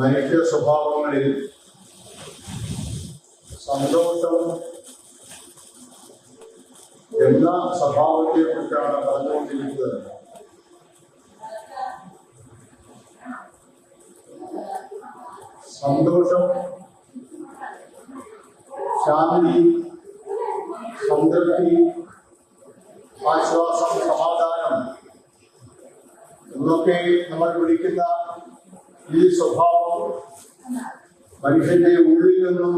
മനുഷ്യ സ്വഭാവങ്ങളിൽ സന്തോഷം എന്ന സ്വഭാവത്തെ കുറിച്ചാണ് പറഞ്ഞുകൊണ്ടിരിക്കുന്നത്. സന്തോഷം ശാന്തി സംതൃപ്തി ആശ്വാസം സമാധാനം എന്നൊക്കെ നമ്മൾ വിളിക്കുന്ന ഈ സ്വഭാവം മനുഷ്യന്റെ ഉള്ളിൽ നിന്നും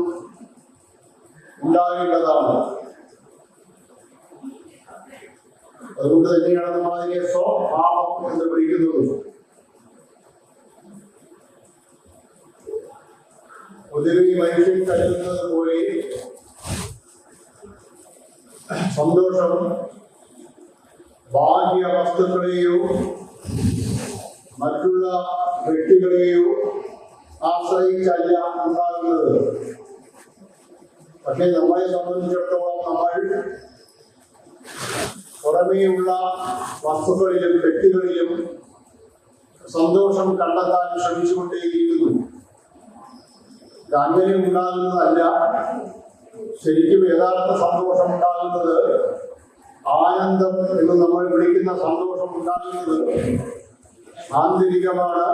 ഉണ്ടാകേണ്ടതാണ്. അതുകൊണ്ട് തന്നെയാണ് നമ്മൾ അതിനെ സ്വഭാവം എന്ന് വിളിക്കുന്നത്. പൊതുവെ മനുഷ്യൻ കരുതുന്നത് പോലെ സന്തോഷം ബാഹ്യ വസ്തുക്കളെയോ മറ്റുള്ള വ്യക്തികളെയോ ആശ്രയിച്ചല്ല ഉണ്ടാകുന്നത്. പക്ഷെ നമ്മളെ സംബന്ധിച്ചിടത്തോളം നമ്മൾ പുറമേയുള്ള വസ്തുക്കളിലും വ്യക്തികളിലും സന്തോഷം കണ്ടെത്താൻ ശ്രമിച്ചുകൊണ്ടേയിരിക്കുന്നു. ഇത് അങ്ങനെ ഉണ്ടാകുന്നതല്ല. ശരിക്കും യഥാർത്ഥ സന്തോഷം ഉണ്ടാകുന്നത് ആനന്ദം എന്ന് നമ്മൾ വിളിക്കുന്ന സന്തോഷം ഉണ്ടാകുന്നത് ആന്തരികമാണ്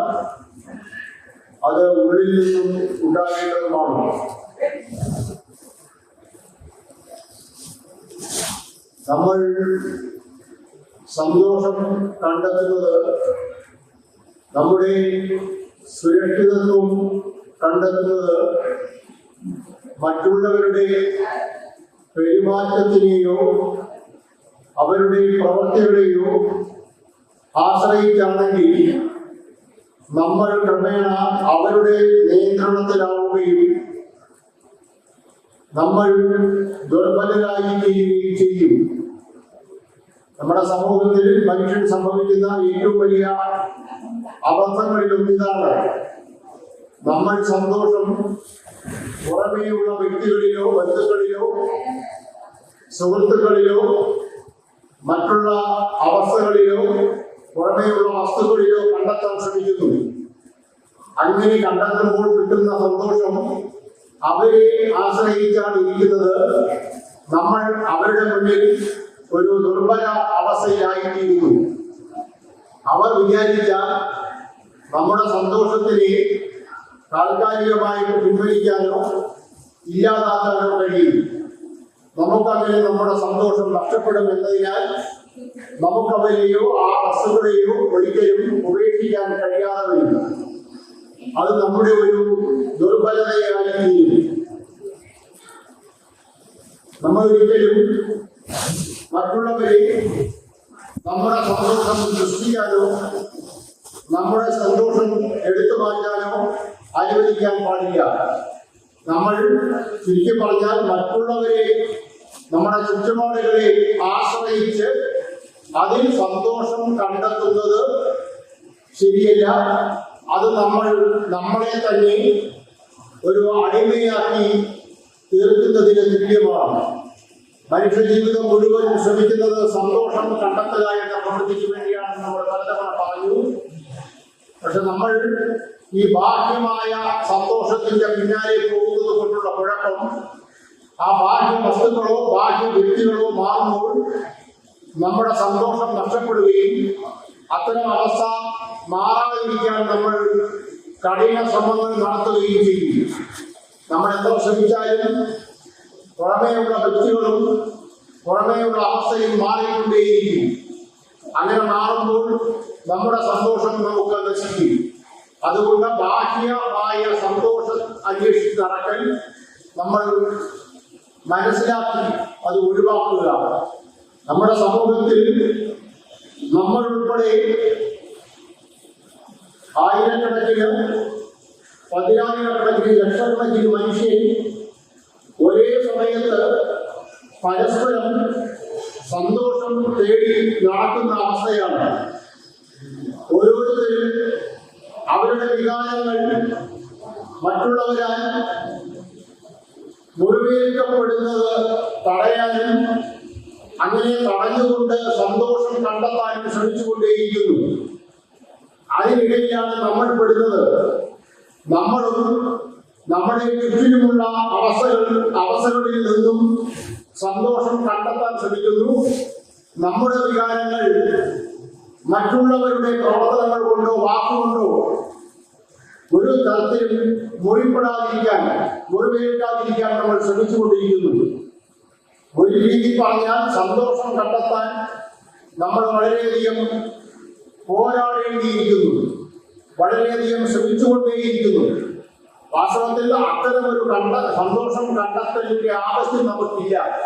ഉള്ളിൽ നിന്നും ഉണ്ടാകേണ്ടതുമാണ്. നമ്മൾ സന്തോഷം കണ്ടെത്തുന്നത് നമ്മുടെ സുരക്ഷിതത്വം കണ്ടെത്തുന്നത് മറ്റുള്ളവരുടെ പെരുമാറ്റത്തിനെയോ അവരുടെ പ്രവൃത്തികളെയോ ആശ്രയിച്ചാണെങ്കിൽ നമ്മൾ ക്രമേണ അവരുടെ നിയന്ത്രണത്തിലാവുകയും നമ്മൾ ദുർബലരായിരിക്കുകയും ചെയ്യും. നമ്മുടെ സമൂഹത്തിൽ മനുഷ്യൻ സംഭവിക്കുന്ന ഏറ്റവും വലിയ അബദ്ധങ്ങളിലൊന്നും ഇതാണ് നമ്മൾ സന്തോഷം പുറമേയുള്ള വ്യക്തികളിലോ ബന്ധുക്കളിലോ സുഹൃത്തുക്കളിലോ മറ്റുള്ള അവസ്ഥകളിലോ പുറമേയുള്ള വസ്തുക്കളിലോ കണ്ടെത്താൻ ശ്രമിക്കുന്നു അങ്ങനെ കണ്ടെത്തുമ്പോൾ കിട്ടുന്ന സന്തോഷം അവരെ ആശ്രയിച്ചാണ് ഇരിക്കുന്നത് നമ്മൾ അവരുടെ മുന്നിൽ ഒരു ദുർബല അവസ്ഥയിലായിത്തീരുന്നു. അവർ വിചാരിച്ചാൽ നമ്മുടെ സന്തോഷത്തിനെ താൽക്കാലികമായിട്ട് പിൻവലിക്കാനോ ഇല്ലാതാക്കാനോ കഴിയും. നമുക്കങ്ങനെ നമ്മുടെ സന്തോഷം നഷ്ടപ്പെടും എന്നതിനാൽ നമുക്കവരെയോ ആ വസ്തുക്കളെയോ ഒരിക്കലും ഉപേക്ഷിക്കാൻ കഴിയാതെ വരില്ല അത് നമ്മുടെ ഒരു ദുർബലതയായി തീരും നമ്മൾ ഒരിക്കലും മറ്റുള്ളവരെ നമ്മുടെ സന്തോഷം സൃഷ്ടിക്കാനോ നമ്മുടെ സന്തോഷം എടുത്തു മാറ്റാനോ അനുവദിക്കാൻ പാടില്ല. നമ്മൾ ചുരുക്കി പറഞ്ഞാൽ മറ്റുള്ളവരെ നമ്മുടെ ചുറ്റുപാടുകളെ ആശ്രയിച്ച് അതിൽ സന്തോഷം കണ്ടെത്തുന്നത് ശരിയല്ല. അത് നമ്മൾ നമ്മളെ തന്നെ ഒരു അടിമയാക്കി തീർക്കുന്നതിന് തുല്യമാണ്. മനുഷ്യ ജീവിതം മുഴുവൻ ശ്രമിക്കുന്നത് സന്തോഷം കണ്ടെത്തുക എന്ന പ്രവൃത്തിക്ക് വേണ്ടിയാണെന്ന് നമ്മൾ പലതവണ പറഞ്ഞു. പക്ഷെ നമ്മൾ ഈ ബാഹ്യമായ സന്തോഷത്തിന്റെ പിന്നാലെ പോകുന്നത് കൊണ്ടുള്ള കുഴപ്പം ആ ബാഹ്യ വസ്തുക്കളോ ബാഹ്യ വ്യക്തികളോ മാറുമ്പോൾ നമ്മുടെ സന്തോഷം നഷ്ടപ്പെടുകയും അത്തരം അവസ്ഥ മാറാതിരിക്കാൻ നമ്മൾ കഠിന ശ്രമങ്ങൾ നടത്തുകയും ചെയ്യും. നമ്മൾ എത്ര ശ്രമിച്ചാലും പുറമേയുള്ള വ്യക്തികളും പുറമേയുള്ള അവസ്ഥയും മാറിക്കൊണ്ടേയിരിക്കും. അങ്ങനെ മാറുമ്പോൾ നമ്മുടെ സന്തോഷം നമുക്ക് നശിക്കും. അതുകൊണ്ട് ബാഹ്യമായ സന്തോഷം അന്വേഷിച്ച് നടക്കൽ നമ്മൾ മനസ്സിലാക്കി അത് ഒഴിവാക്കുക. നമ്മുടെ സമൂഹത്തിൽ നമ്മൾ ഉൾപ്പെടെ ആയിരക്കണക്കിന് പതിനായിരക്കണക്കിന് ലക്ഷക്കണക്കിന് മനുഷ്യൻ ഒരേ സമയത്ത് പരസ്പരം സന്തോഷം തേടി നടക്കുന്ന അവസ്ഥയാണ്. ഓരോരുത്തരും അവരുടെ വികാരങ്ങൾ മറ്റുള്ളവരാൽ മുറിവേൽക്കപ്പെടുന്നത് തടയാനും അങ്ങനെ തടഞ്ഞുകൊണ്ട് സന്തോഷം കണ്ടെത്താനും ശ്രമിച്ചുകൊണ്ടേയിരിക്കുന്നു. അതിനിടയിലാണ് നമ്മൾ പെടുന്നത്. നമ്മളും നമ്മുടെ ചുറ്റിലുമുള്ള അവസ്ഥകൾ അവസ്ഥകളിൽ നിന്നും സന്തോഷം കണ്ടെത്താൻ ശ്രമിക്കുന്നു. നമ്മുടെ വികാരങ്ങൾ മറ്റുള്ളവരുടെ പ്രവർത്തനങ്ങൾ കൊണ്ടോ വാക്കുകൊണ്ടോ ഒരു തരത്തിലും മുറിപ്പെടാതിരിക്കാൻ മുറിവേൽക്കാതിരിക്കാൻ നമ്മൾ ശ്രമിച്ചുകൊണ്ടിരിക്കുന്നു. ഒരു രീതി പറഞ്ഞാൽ സന്തോഷം കണ്ടെത്താൻ നമ്മൾ വളരെയധികം പോരാടേണ്ടിയിരിക്കുന്നു. വളരെയധികം ശ്രമിച്ചുകൊണ്ടേയിരിക്കുന്നു. വാസ്തവത്തിൽ അത്തരമൊരു കണ്ട സന്തോഷം കണ്ടെത്തലിന്റെ ആവശ്യം നമുക്കില്ല.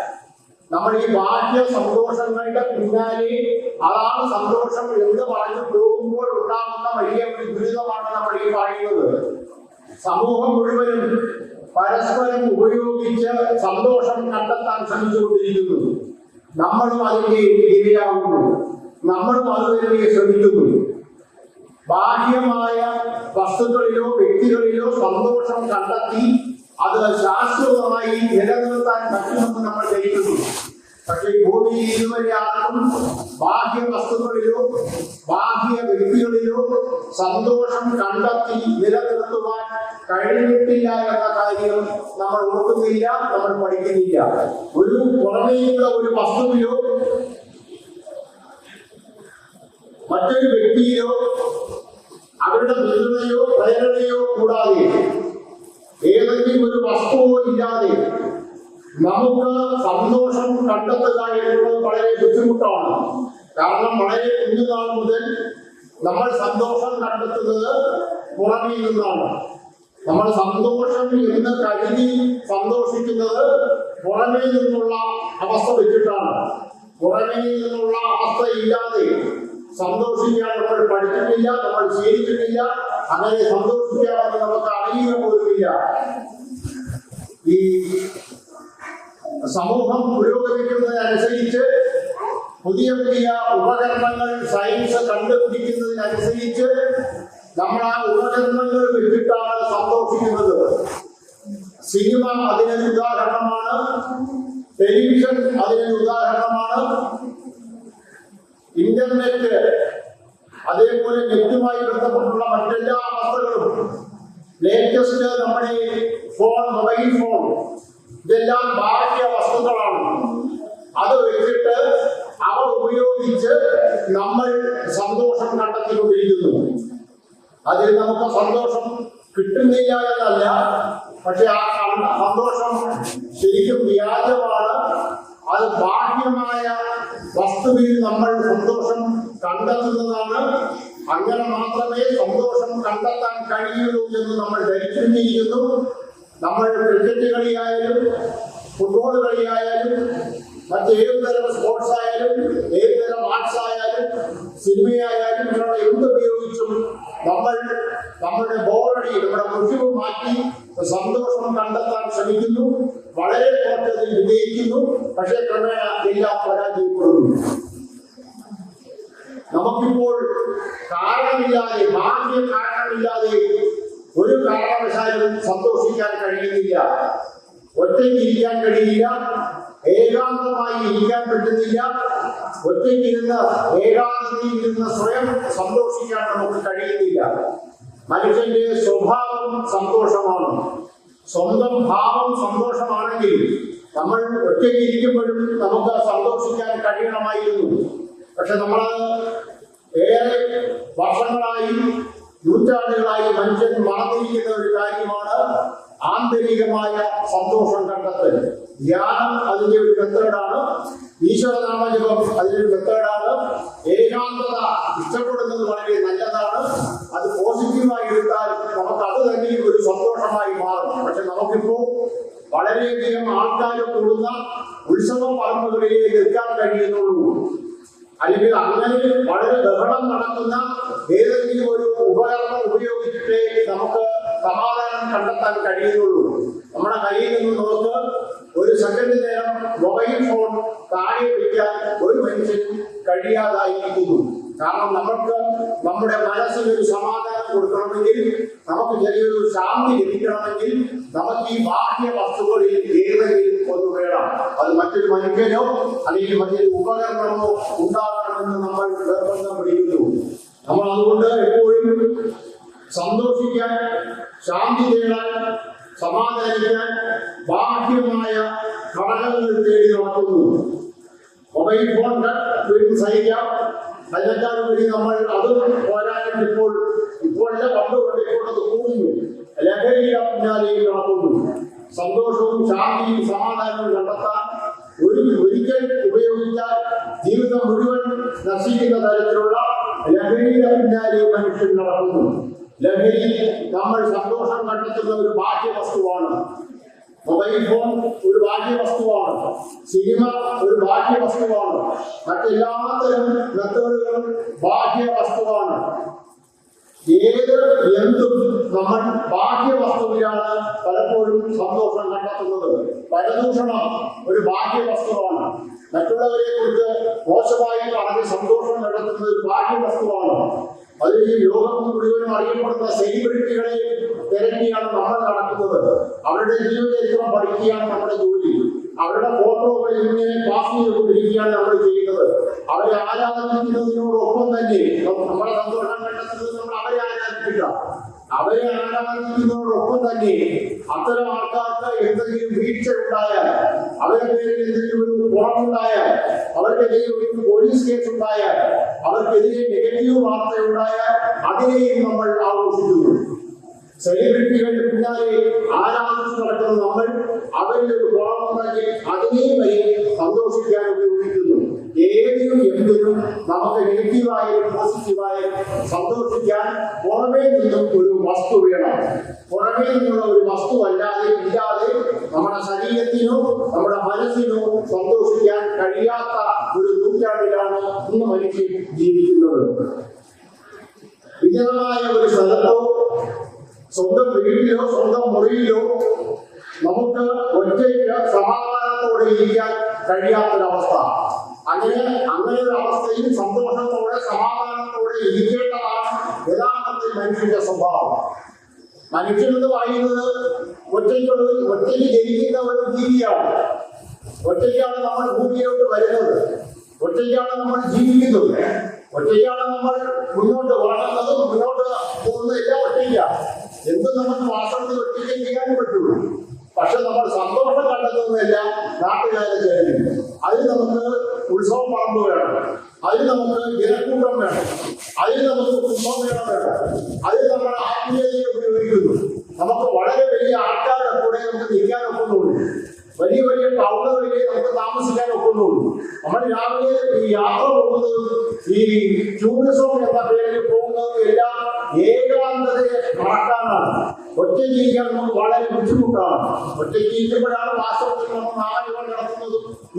നമ്മൾ ഈ ബാഹ്യ സന്തോഷങ്ങളുടെ പിന്നാലെ അതാണ് സന്തോഷം എന്ന് പറഞ്ഞു പോകുമ്പോൾ ഉണ്ടാകുന്ന വലിയ ഒരു ദുരിതമാണ് നമ്മൾ ഈ പറയുന്നത്. സമൂഹം മുഴുവനും പരസ്പരം ഉപയോഗിച്ച് സന്തോഷം കണ്ടെത്താൻ ശ്രമിച്ചുകൊണ്ടിരിക്കുന്നു. നമ്മളും അതിന്റെ ഇരയാകുന്നു നമ്മളും അത് തന്നെ ശ്രമിക്കുന്നു. ബാഹ്യമായ വസ്തുക്കളിലോ വ്യക്തികളിലോ സന്തോഷം കണ്ടെത്തി അത് ശാശ്വതമായി നിലനിർത്താൻ പറ്റുമെന്ന് നമ്മൾ ധരിക്കുന്നു പക്ഷേ ഭൂമിയിൽ ഇതുവരെ ആർക്കും ബാഹ്യ വസ്തുക്കളിലോ ബാഹ്യ വ്യക്തികളിലോ സന്തോഷം കണ്ടെത്തി നിലനിർത്തുവാൻ കഴിഞ്ഞിട്ടില്ല എന്ന കാര്യം നമ്മൾ ഓർക്കുന്നില്ല നമ്മൾ പഠിക്കുന്നില്ല. ഒരു പുറമേയുള്ള ഒരു വസ്തുവിലോ മറ്റൊരു വ്യക്തിയിലോ അവരുടെ പിന്തുണയോ പ്രേരണയോ കൂടാതെ ഏതെങ്കിലും ഒരു വസ്തുവോ ഇല്ലാതെ നമുക്ക് സന്തോഷം കണ്ടെത്തുക എന്നുള്ളത് വളരെ ബുദ്ധിമുട്ടാണ്. കാരണം വളരെ കുഞ്ഞുനാൾ മുതൽ നമ്മൾ സന്തോഷം കണ്ടെത്തുന്നത് പുറമേ നിന്നാണ്. നമ്മൾ സന്തോഷം എന്ന് കരുതി സന്തോഷിക്കുന്നത് പുറമേ നിന്നുള്ള അവസ്ഥ വെച്ചിട്ടാണ്. പുറമേ നിന്നുള്ള അവസ്ഥ ഇല്ലാതെ സന്തോഷിക്കാൻ നമ്മൾ പഠിച്ചിട്ടില്ല നമ്മൾ ശീലിച്ചിട്ടില്ല അങ്ങനെ സന്തോഷിക്കാമെന്ന് നമുക്ക് അറിയുക പോലുമില്ല. ഈ സമൂഹം പുരോഗമിക്കുന്നതിനനുസരിച്ച് പുതിയ പുതിയ ഉപകരണങ്ങൾ സയൻസ് കണ്ടുപിടിക്കുന്നതിനനുസരിച്ച് നമ്മൾ ആ ഉപകരണങ്ങൾ വെച്ചിട്ടാണ് സന്തോഷിക്കുന്നത്. സിനിമ അതിനൊരു ഉദാഹരണമാണ്. ടെലിവിഷൻ അതിനൊരു ഉദാഹരണമാണ്. ഇന്റർനെറ്റ് അതേപോലെ നെറ്റുമായി ബന്ധപ്പെട്ടുള്ള മറ്റെല്ലാ അവസ്ഥകളും ലേറ്റസ്റ്റ് നമ്മുടെ ഫോൺ മൊബൈൽ ഫോൺ ഇതെല്ലാം ബാഹ്യ വസ്തുക്കളാണ്. അത് വെച്ചിട്ട് അവ ഉപയോഗിച്ച് നമ്മൾ സന്തോഷം കണ്ടെത്തിക്കൊണ്ടിരിക്കുന്നു. അതിൽ നമുക്ക് സന്തോഷം കിട്ടുന്നില്ല എന്നല്ല പക്ഷെ ആ സന്തോഷം ശരിക്കും വ്യാജമാണ്. അത് ബാഹ്യമായ വസ്തുവിൽ നമ്മൾ സന്തോഷം കണ്ടെത്തുന്നതാണ്. അങ്ങനെ മാത്രമേ സന്തോഷം കണ്ടെത്താൻ കഴിയുള്ളൂ എന്ന് നമ്മൾ ധരിച്ചിരിക്കുന്നു നമ്മൾ ക്രിക്കറ്റ് കളിയായാലും ഫുട്ബോൾ കളിയായാലും മറ്റേത് തരം സ്പോർട്സ് ആയാലും ഏത് തരം ആർട്സ് ആയാലും സിനിമയായാലും ഇങ്ങനെയുള്ള എന്തുപയോഗിച്ചും നമ്മൾ നമ്മുടെ ബോറടി നമ്മുടെ മുഷിവ് മാറ്റി സന്തോഷം കണ്ടെത്താൻ ശ്രമിക്കുന്നു വളരെ കുറച്ചതിൽ വിജയിക്കുന്നു പക്ഷേ ക്രമേണ എല്ലാം പരാജയപ്പെടുന്നു. നമുക്കിപ്പോൾ കാരണമില്ലാതെ ബാഹ്യ കാരണമില്ലാതെ ഒരു കാരണവശാലും സന്തോഷിക്കാൻ കഴിയുന്നില്ല. ഒറ്റയ്ക്ക് ഇരിക്കാൻ കഴിയില്ല. ഏകാന്തമായി ഇരിക്കാൻ പറ്റുന്നില്ല. ഒറ്റയ്ക്ക് ഇരുന്ന് ഏകാന്തതയിൽ ഇരുന്ന് സ്വയം സന്തോഷിക്കാൻ നമുക്ക് കഴിയുന്നില്ല. മനുഷ്യന്റെ സ്വഭാവം സന്തോഷമാണ്. സ്വന്തം ഭാവം സന്തോഷമാണെങ്കിൽ നമ്മൾ ഒറ്റയ്ക്ക് ഇരിക്കുമ്പോഴും നമുക്ക് സന്തോഷിക്കാൻ കഴിയണമായിരുന്നു. പക്ഷെ നമ്മൾ ഏറെ വർഷങ്ങളായി നൂറ്റാണ്ടുകളായി മനുഷ്യൻ മറന്നിരിക്കുന്ന ഒരു കാര്യമാണ് ആന്തരികമായ സന്തോഷം കണ്ടെത്തൽ. ധ്യാനം അതിന്റെ ഒരു മെത്തേഡാണ് ഈശ്വരനാമജപം അതിന്റെ മെത്തേഡാണ് ഏകാന്തത ഇഷ്ടപ്പെടുന്നത് വളരെ നല്ലതാണ്. അത് പോസിറ്റീവായി എടുത്താൽ നമുക്ക് അത് തന്നെ ഒരു സന്തോഷമായി മാറും. പക്ഷെ നമുക്കിപ്പോ വളരെയധികം ആൾക്കാർ കൂടുന്ന ഉത്സവ പറമ്പുകളിലേക്ക് നിൽക്കാൻ കഴിയുന്നുള്ളൂ. അല്ലെങ്കിൽ അങ്ങനെ വളരെ ബഹളം നടക്കുന്ന ഏതെങ്കിലും ഒരു ഉപകരണം ഉപയോഗിച്ചിട്ടേ നമുക്ക് സമാധാനം കണ്ടെത്താൻ കഴിയുന്നുള്ളൂ. നമ്മുടെ കയ്യിൽ നിന്ന് നമുക്ക് ഒരു സെക്കൻഡ് നേരം മൊബൈൽ ഫോൺ താഴെ വയ്ക്കാൻ ഒരു മനുഷ്യനും കഴിയാതായിരിക്കുന്നു. കാരണം നമുക്ക് നമ്മുടെ മനസ്സിന് ഒരു സമാധാനം കൊടുക്കണമെങ്കിൽ നമുക്ക് ചെറിയൊരു ശാന്തി ലഭിക്കണമെങ്കിൽ നമുക്ക് ഈ ബാഹ്യ വസ്തുക്കളിൽ ഏതെങ്കിലും ഒന്ന് വേണം. അത് മറ്റൊരു മനുഷ്യനോ അല്ലെങ്കിൽ മറ്റൊരു ഉപകരണമോ ഉണ്ടാകണമെന്ന് നമ്മൾ നിർബന്ധം പിടിക്കുന്നു. നമ്മൾ അതുകൊണ്ട് എപ്പോഴും സന്തോഷിക്കാൻ ശാന്തി നേടാൻ സമാധാനിക്കാൻ ബാഹ്യമായ ഘടകങ്ങൾ തേടി നടക്കുന്നു. മൊബൈൽ ഫോൺ സഹിക്കാം വേണ്ടി നമ്മൾ അതും പോരാനും ഇപ്പോൾ ഇപ്പോഴല്ല പണ്ട് കൊണ്ട് ഇപ്പോൾ അത് കൂടുന്നു ലഹരിയുടെ പിന്നാലെയും നടക്കുന്നു. സന്തോഷവും ശാന്തിയും സമാധാനവും കണ്ടെത്താൻ ഒരു ഒരിക്കൽ ഉപയോഗിച്ചാൽ ജീവിതം മുഴുവൻ നശിക്കുന്ന തരത്തിലുള്ള ലഹരിയുടെ പിന്നാലെ മനുഷ്യൻ നടക്കുന്നു. ലഹരി നമ്മൾ സന്തോഷം കണ്ടെത്തുന്ന ഒരു ബാഹ്യ വസ്തുവാണ്. മൊബൈൽ ഫോൺ ഒരു ബാഹ്യ വസ്തുവാണ് സിനിമ ഒരു ബാഹ്യ വസ്തുവാണ് മറ്റെല്ലാത്തരം മെത്തേഡുകളും ബാഹ്യ വസ്തുവാണ് ഏത് എന്തും നമ്മൾ ബാഹ്യ വസ്തുവിലാണ് പലപ്പോഴും സന്തോഷം കണ്ടെത്തുന്നത്. പരദൂഷണം ഒരു ബാഹ്യ വസ്തുവാണ് മറ്റുള്ളവരെ കുറിച്ച് മോശമായി പറഞ്ഞ് സന്തോഷം കണ്ടെത്തുന്നത് ഒരു ബാഹ്യ വസ്തുവാണ് അത് ഈ ലോകം മുഴുവനും അറിയപ്പെടുന്ന സെലിബ്രിറ്റികളെ തിരക്കിയാണ് നമ്മൾ നടക്കുന്നത് അവരുടെ ജീവചരിത്രം പഠിക്കുകയാണ് നമ്മുടെ ജോലി. അവരുടെ ഫോട്ടോകൾ ഇങ്ങനെ പാസ് ചെയ്തുകൊണ്ടിരിക്കുകയാണ് നമ്മൾ ചെയ്യുന്നത്. അവരെ ആരാധിക്കുന്നതിനോടൊപ്പം തന്നെ നമ്മുടെ സന്തോഷം കണ്ടെത്തുന്നത് നമ്മൾ അവരെ ആരാധിക്കുക അവരെ ആരാധിക്കുന്നതോടൊപ്പം തന്നെ അത്തരം ആൾക്കാർക്ക് എന്തെങ്കിലും വീഴ്ച ഉണ്ടായാൽ അവരുടെ പേരിൽ എന്തെങ്കിലും ഒരു കുറവുണ്ടായാൽ അവർക്കെതിരെ ഒരു പോലീസ് കേസ് ഉണ്ടായാൽ അവർക്കെതിരെ നെഗറ്റീവ് വാർത്ത ഉണ്ടായാൽ അതിനെയും നമ്മൾ ആഘോഷിക്കുന്നു. സെലിബ്രിറ്റികളുടെ പിന്നാലെ ആരാധിച്ചു നടക്കുന്ന നമ്മൾ അവരിൽ ഒരു കുറവുണ്ടെങ്കിൽ അതിനെയും വരെ സന്തോഷിക്കാൻ ഉപയോഗിക്കുന്നു. ഏതിനും എന്തിനും നമുക്ക് നെഗറ്റീവായാലും പോസിറ്റീവായാലും സന്തോഷിക്കാൻ പുറമേ നിന്നും ഒരു വസ്തു വേണം. പുറമേ നിന്നുള്ള ഒരു വസ്തു അല്ലാതെ ഇല്ലാതെ നമ്മുടെ ശരീരത്തിനോ നമ്മുടെ മനസ്സിനോ സന്തോഷിക്കാൻ കഴിയാത്ത ഒരു നൂറ്റാണ്ടിലാണ് ഇന്ന് മനുഷ്യൻ ജീവിക്കുന്നത്. വിജയമായ ഒരു സ്ഥലത്തോ സ്വന്തം വീട്ടിലോ സ്വന്തം മുറിയിലോ നമുക്ക് ഒറ്റയ്ക്ക് സമാധാനത്തോടെ ഇരിക്കാൻ കഴിയാത്തൊരവസ്ഥ. അങ്ങനെ അങ്ങനെ ഒരു അവസ്ഥയിൽ സന്തോഷത്തോടെ സമാധാനത്തോടെ ഇരിക്കേണ്ടതാണ് യഥാർത്ഥത്തിൽ മനുഷ്യന്റെ സ്വഭാവം. മനുഷ്യൻ എന്ന് പറയുന്നത് ഒറ്റയ്ക്കുള്ള ഒറ്റയ്ക്ക് ജനിക്കുന്ന ഒരു ജീവിയാണ്. ഒറ്റയ്ക്കാണ് നമ്മൾ ഭൂമിയിലോട്ട് വരുന്നത്. ഒറ്റയ്ക്കാണ് നമ്മൾ ജീവിക്കുന്നത്. ഒറ്റയ്ക്കാണ് നമ്മൾ മുന്നോട്ട് വളർന്നതും മുന്നോട്ട് പോകുന്നതും എല്ലാം ഒറ്റയ്ക്കാണ്. എന്ത് നമുക്ക് വാസ്തവത്തിൽ ഒറ്റയ്ക്ക് ചെയ്യാനും പറ്റുള്ളൂ. പക്ഷെ നമ്മൾ സന്തോഷം കണ്ടെത്തുന്നതെല്ലാം നാട്ടുകാരെ ചേരുന്നു അതിന് നമുക്ക് ജനക്കൂട്ടം വേണം. അതിന് നമുക്ക് കുംഭമേളം വേണം. അതിന് നമ്മൾ ആത്മീയതയെ ഉപയോഗിക്കുന്നു. നമുക്ക് വളരെ വലിയ ആൾക്കാരുടെ കൂടെ നമുക്ക് നിൽക്കാൻ ഒക്കുന്നുള്ളൂ. വലിയ വലിയ ടൗണുകളിലെ നമുക്ക് താമസിക്കാൻ ഒക്കുന്നുള്ളൂ. നമ്മൾ രാവിലെ ഈ യാത്ര പോകുന്നതും ഈ ടൂറിസം എന്ന പേരിൽ പോകുന്നതും എല്ലാം ഏകാന്തതയെ മറക്കാനാണ്. ഒറ്റ ജീവിക്കാൻ നമുക്ക് വളരെ ബുദ്ധിമുട്ടാണ്. ഒറ്റ ജീവിക്കുമ്പോഴാണ് വാസ്തവത്തിൽ നമ്മൾ നാല്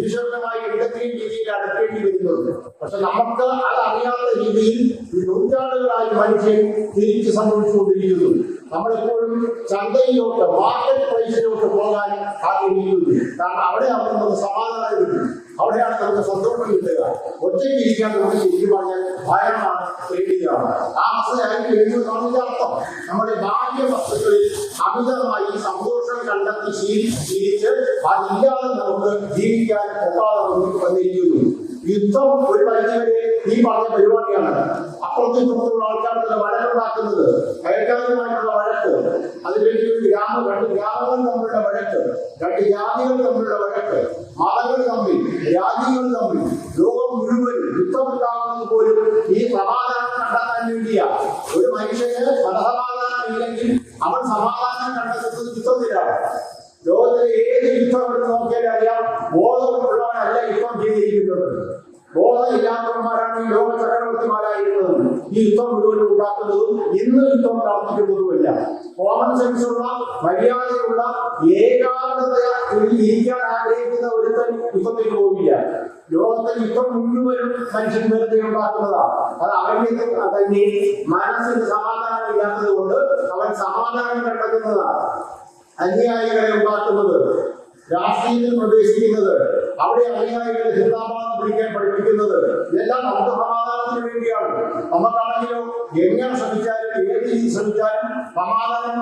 ഈശ്വരനുമായി എന്തെങ്കിലും രീതിയിൽ അടുക്കേണ്ടി വരുന്നത് പക്ഷെ നമുക്ക് അത് അറിയാത്ത രീതിയിൽ ഈ നൂറ്റാണ്ടുകളായി മനുഷ്യൻ തിരിച്ച് സംഭവിച്ചുകൊണ്ടിരിക്കുന്നു. നമ്മളെപ്പോഴും ചന്തയിലോട്ട് മാർക്കറ്റ് പ്രൈസിലോട്ട് പോകാൻ ആഗ്രഹിക്കുന്നു. കാരണം അവിടെയാണ് നമുക്ക് സമാധാനം കിട്ടും. അവിടെയാണ് നമുക്ക് സന്തോഷം കിട്ടുക. ഒറ്റയ്ക്ക് ഇരിക്കാൻ നമുക്ക് ശരിക്കും പറഞ്ഞാൽ ഭയമാണ് പേടിയാണ്. ആ അവസ്ഥയായിരിക്കും എഴുതുന്നതാണ് ഇതിന്റെ അർത്ഥം നമ്മുടെ ബാഹ്യ വസ്തുക്കളിൽ അമിതമായി സന്തോഷം കണ്ടെത്തി ശീലിച്ച് അതില്ലാതെ നമുക്ക് ജീവിക്കാൻ ഒക്കാതെ വന്നിരിക്കുന്നു. യുദ്ധം ഒരു പരിധിവരെ ഈ പറഞ്ഞ പരിപാടിയാണ്. അപ്പുറത്തും ഇപ്പുറത്തുള്ള ആൾക്കാർക്ക് വഴക്കുണ്ടാക്കുന്നത്. അയൽക്കാരുമായിട്ടുള്ള വഴക്ക്. അതിലേക്ക് ഗ്രാമം രണ്ട് ഗ്രാമങ്ങൾ തമ്മിലുള്ള വഴക്ക്. രണ്ട് ജാതികൾ തമ്മിലുള്ള വഴക്ക്. മതങ്ങൾ തമ്മിൽ രാജ്യങ്ങൾ തമ്മിൽ ലോകം മുഴുവൻ യുദ്ധം യുദ്ധമുണ്ടാകുന്നത് പോലും ഈ സമാധാനം കണ്ടെത്താൻ വേണ്ടിയ. ഒരു മനുഷ്യന് മനസമാധാനം ഇല്ലെങ്കിൽ അവൻ സമാധാനം യുദ്ധം മുഴുവൻ മനുഷ്യൻ വെറുതെ ഉണ്ടാക്കുന്നതാണ്. അത് അവന്റെ തന്നെ മനസ്സിന് സമാധാനം ഇല്ലാത്തത് കൊണ്ട് അവൻ സമാധാനം കണ്ടെത്തുന്നതാണ്. അനുയായികളെ ഉണ്ടാക്കുന്നത് രാഷ്ട്രീയത്തിൽ പ്രവേശിക്കുന്നത് അവിടെ അന്യായികളെ ചിന്താഭാവം പിടിക്കാൻ പഠിപ്പിക്കുന്നത് ഇതെല്ലാം നമുക്ക് സമാധാനത്തിന് വേണ്ടിയാണ്. നമുക്കാണെങ്കിലോ എങ്ങനെ ശ്രമിച്ചാലും ഏത് രീതി ശ്രമിച്ചാലും സമാധാനം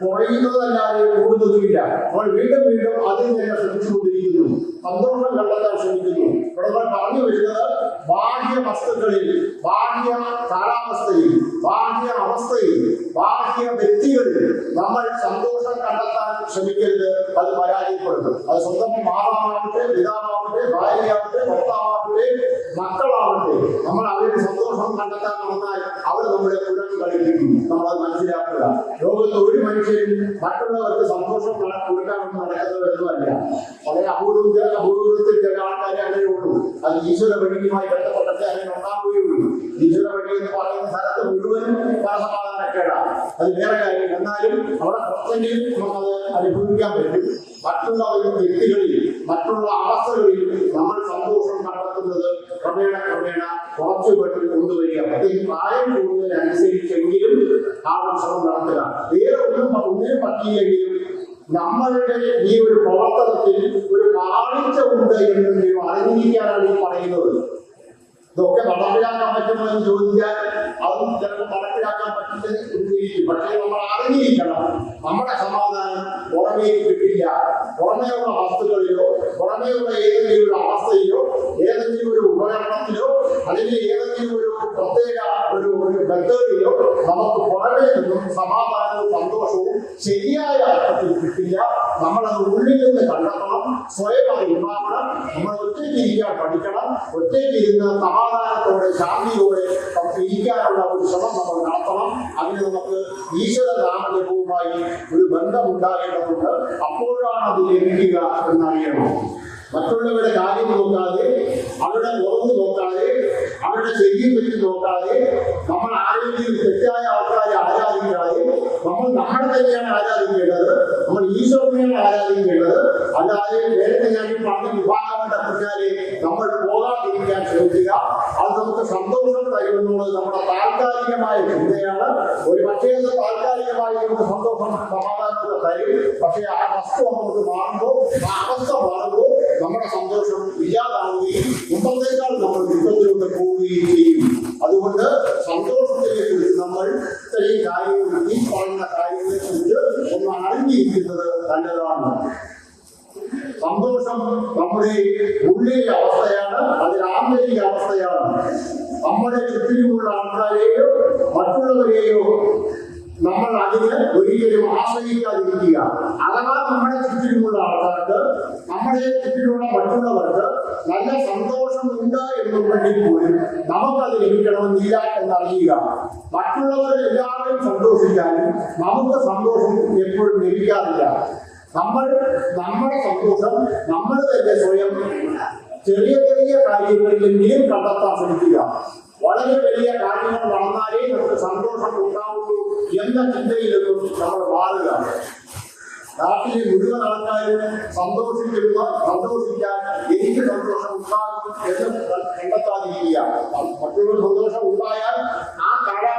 കുറയുന്നതല്ലാതെ കൂടുന്നതുമില്ല. അപ്പോൾ വീണ്ടും വീണ്ടും അതിൽ തന്നെ ശ്രമിച്ചുകൊണ്ടിരിക്കുന്നു സന്തോഷം കണ്ടെത്താൻ ശ്രമിക്കുന്നു. ഇവിടെ നമ്മൾ പറഞ്ഞു വരുന്നത് ബാഹ്യ വസ്തുക്കളിൽ ബാഹ്യ കാലാവസ്ഥയിൽ ബാഹ്യ അവസ്ഥയിൽ ബാഹ്യ വ്യക്തികളിൽ നമ്മൾ സന്തോഷം കണ്ടെത്താൻ ശ്രമിക്കരുത്. അത് പരാജയപ്പെടുന്നു. അത് സ്വന്തം മാതാവാകട്ടെ പിതാവാകട്ടെ ഭാര്യയാകട്ടെ ഭർത്താവാകട്ടെ മക്കളാവട്ടെ നമ്മൾ അവരുടെ സന്തോഷം കണ്ടെത്താൻ നടന്നാൽ അവർ നമ്മളെ കുഴഞ്ഞു കളിപ്പിക്കും നമ്മളത് മനസ്സിലാക്കുക. ലോകത്ത് ഒരു മനുഷ്യരും മറ്റുള്ളവർക്ക് സന്തോഷം ക- നടക്കുന്നത് നടക്കുന്നവരൊന്നുമല്ല വളരെ അപൂർവ അപൂർവത്തിൽ ചില ആൾക്കാരെ അങ്ങനെ ഉള്ളൂ. അത് ഈശ്വര വഴിയുമായി ബന്ധപ്പെട്ടൊക്കെ അങ്ങനെ ഉണ്ടാവുകയുള്ളൂ ഈശ്വര വഴി എന്ന് പറയുന്ന സ്ഥലത്ത് മുഴുവനും സമാധാനക്കേടാണ് അത് വേറെ കാര്യം. എന്നാലും അവിടെ പ്രശ്നങ്ങളിൽ നമുക്കത് അനുഭവിക്കാൻ പറ്റും. മറ്റുള്ള വ്യക്തികളിൽ മറ്റുള്ള അവസരങ്ങളിൽ നമ്മൾ സന്തോഷം കണ്ടെത്തുന്നത് ക്രമേണ ക്രമേണ കുറച്ചു പേട്ടിൽ കൊണ്ടുവരിക. പ്രത്യേകിച്ച് പ്രായം കൂടുതൽ അനുസരിച്ചെങ്കിലും ആ ഉത്സവം നടത്തുക. വേറെ ഒന്നും ഒന്നിനും പറ്റിയില്ലെങ്കിലും നമ്മളുടെ ഈ ഒരു പ്രവർത്തനത്തിൽ ഒരു പാളിച്ച ഉണ്ട് എന്ന് അറിഞ്ഞിരിക്കാനാണ് ഈ പറയുന്നത്. ഇതൊക്കെ നടപ്പിലാക്കാൻ പറ്റുമോ എന്ന് ചോദിച്ചാൽ അതും ചിലപ്പോൾ നടപ്പിലാക്കാൻ പറ്റില്ല പക്ഷേ നമ്മൾ അറിഞ്ഞിരിക്കണം നമ്മുടെ സമാധാനം പുറമേക്ക് കിട്ടില്ല. പുറമേയുള്ള വസ്തുക്കളിലോ പുറമേയുള്ള ഏതെങ്കിലും ഒരു അവസ്ഥയിലോ ഏതെങ്കിലും ഒരു ഉപകരണത്തിലോ അല്ലെങ്കിൽ ഏതെങ്കിലും ഒരു പ്രത്യേക ഒരു ഒരു മെത്തേഡിലോ നമുക്ക് പുറമേ നിന്നും സമാധാനവും സന്തോഷവും ശരിയായ അർത്ഥത്തിൽ കിട്ടില്ല. നമ്മളത് ഉള്ളിൽ നിന്ന് കണ്ടെത്തണം. സ്വയം അത് ഉണ്ടാവണം. നമ്മൾ ഒറ്റയ്ക്ക് പഠിക്കണം. ഒറ്റയ്ക്ക് ഇരുന്ന് സമാധാനത്തോടെ ശാന്തിയോടെ നമുക്ക് ഇരിക്കാനുള്ള ഒരു ശ്രമം നമ്മൾ നടത്തണം. അതിന് നമുക്ക് ഈശ്വര നാമജപവുമായി ഒരു ബന്ധമുണ്ടാകേണ്ടതുണ്ട്. അപ്പോഴാണ് അത് ലഭിക്കുക എന്നറിയണം. മറ്റുള്ളവരുടെ കാര്യം നോക്കാതെ അവരുടെ കുറവ് നോക്കാതെ അവരുടെ ശരിയും തെറ്റും നോക്കാതെ നമ്മൾ ആരെങ്കിലും തെറ്റായ ആൾക്കാരെ ആരാധിക്കാതെ നമ്മൾ നമ്മളെ തന്നെയാണ് ആരാധിക്കേണ്ടത് നമ്മൾ ഈശ്വരനെയാണ് ആരാധിക്കേണ്ടത് അല്ലാതെ നേരത്തെ ഞാൻ ഈ പറഞ്ഞ പിന്നാലെ നമ്മൾ പോകാതിരിക്കാൻ ശ്രമിക്കുക. അത് നമുക്ക് സന്തോഷം തരുമെന്നുള്ളത് നമ്മുടെ താൽക്കാലികമായ ചിന്തയാണ്. ഒരു പക്ഷേ അത് താൽക്കാലികമായി നമുക്ക് സന്തോഷം സമാധാനത്തിൽ തരും. പക്ഷേ ആ വസ്തു നമുക്ക് മാറുമ്പോൾ ആ അവസ്ഥ മാറുമ്പോൾ നമ്മുടെ സന്തോഷം ഇല്ലാതാവുകയും മുമ്പത്തേക്കാൾ നമ്മൾ ദുഃഖത്തിലൂടെ പോവുകയും ചെയ്യും. അതുകൊണ്ട് സന്തോഷത്തിനെ കുറിച്ച് നമ്മൾ ഇത്രയും കാര്യങ്ങൾ ഈ പറയുന്ന കാര്യങ്ങളെ കുറിച്ച് ഒന്ന് അറിഞ്ഞിരിക്കുന്നത് നല്ലതാണ്. സന്തോഷം നമ്മുടെ ഉള്ളിലെ അവസ്ഥയാണ് അതിൽ ആന്തരിക അവസ്ഥയാണ്. നമ്മുടെ ചുറ്റിലുമുള്ള ആൾക്കാരെയോ മറ്റുള്ളവരെയോ നമ്മൾ അതിന് ഒരിക്കലും ആശ്രയിക്കാതിരിക്കുക. അഥവാ നമ്മുടെ ചുറ്റിലുമുള്ള ആൾക്കാർക്ക് നമ്മുടെ ചുറ്റിലുള്ള മറ്റുള്ളവർക്ക് നല്ല സന്തോഷം ഉണ്ട് എന്നുണ്ടെങ്കിൽ പോലും നമുക്കത് ലഭിക്കണമെന്നില്ല എന്നറിയുക. മറ്റുള്ളവർ എല്ലാവരും സന്തോഷിക്കാനും നമുക്ക് സന്തോഷം എപ്പോഴും ലഭിക്കാറില്ല. നമ്മൾ നമ്മുടെ സന്തോഷം നമ്മൾ തന്നെ സ്വയം ചെറിയ ചെറിയ കാര്യങ്ങളിലെങ്കിലും കണ്ടെത്താൻ ശ്രമിക്കുക. വളരെ വലിയ കാര്യങ്ങൾ നടന്നാലേ നമുക്ക് സന്തോഷം ഉണ്ടാവുള്ളൂ എന്ന ചിന്തയിലൊന്നും നമ്മൾ മാറുക. നാട്ടിലെ മുഴുവൻ ആൾക്കാരും സന്തോഷിക്കുന്ന സന്തോഷിക്കാൻ എനിക്ക് സന്തോഷം ഉണ്ടാകും എന്ന് കണ്ടെത്താതിരിക്കുക. മറ്റുള്ള സന്തോഷം ഉണ്ടായാൽ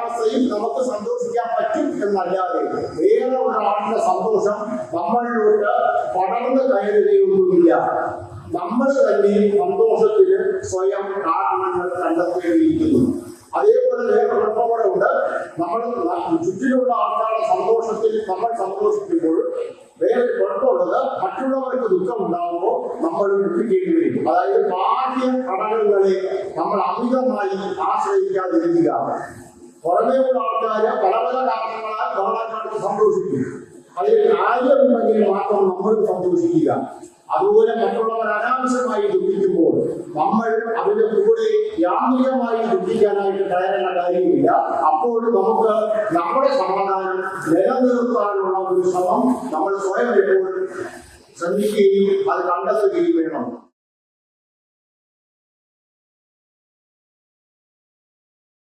കാലാവസ്ഥയിൽ നമുക്ക് സന്തോഷിക്കാൻ പറ്റും എന്നല്ലാതെ വേറെ ഒരാളുടെ സന്തോഷം നമ്മളിലോട്ട് പടർന്ന് കയറുകയൊന്നുമില്ല. നമ്മൾ തന്നെ സന്തോഷത്തിന് സ്വയം കാരണങ്ങൾ കണ്ടെത്തേണ്ടിയിരിക്കുന്നു. അതേപോലെ വേറെ കുഴപ്പമൂടെ ഉണ്ട്. നമ്മൾ ചുറ്റിലുള്ള ആൾക്കാരുടെ സന്തോഷത്തിൽ നമ്മൾ സന്തോഷിക്കുമ്പോൾ വേറെ കുഴപ്പമുള്ളത് മറ്റുള്ളവർക്ക് ദുഃഖം ഉണ്ടാകുമ്പോൾ നമ്മൾ ദുഃഖിക്കേണ്ടി വരും. അതായത് ബാഹ്യ ഘടകങ്ങളെ നമ്മൾ അമിതമായി ആശ്രയിക്കാതിരിക്കുക. പുറമേയുള്ള ആൾക്കാര് പല പല കാരണങ്ങളാൽ ബഹളക്കാർക്ക് സന്തോഷിക്കും. അതിൽ കാര്യമുണ്ടെങ്കിൽ മാത്രം നമ്മൾ സന്തോഷിക്കുക. അതുപോലെ മറ്റുള്ളവർ അനാവശ്യമായി ദുഃഖിക്കുമ്പോൾ നമ്മൾ അതിന്റെ കൂടെ യാന്ത്രികമായി ദുഃഖിക്കാനായിട്ട് തയ്യാറുള്ള കാര്യമില്ല. അപ്പോൾ നമുക്ക് നമ്മുടെ സമാധാനം നിലനിർത്താനുള്ള ഒരു ശ്രമം നമ്മൾ സ്വയം എപ്പോൾ ശ്രമിക്കുകയും അത് കണ്ടെത്തുകയും വേണം.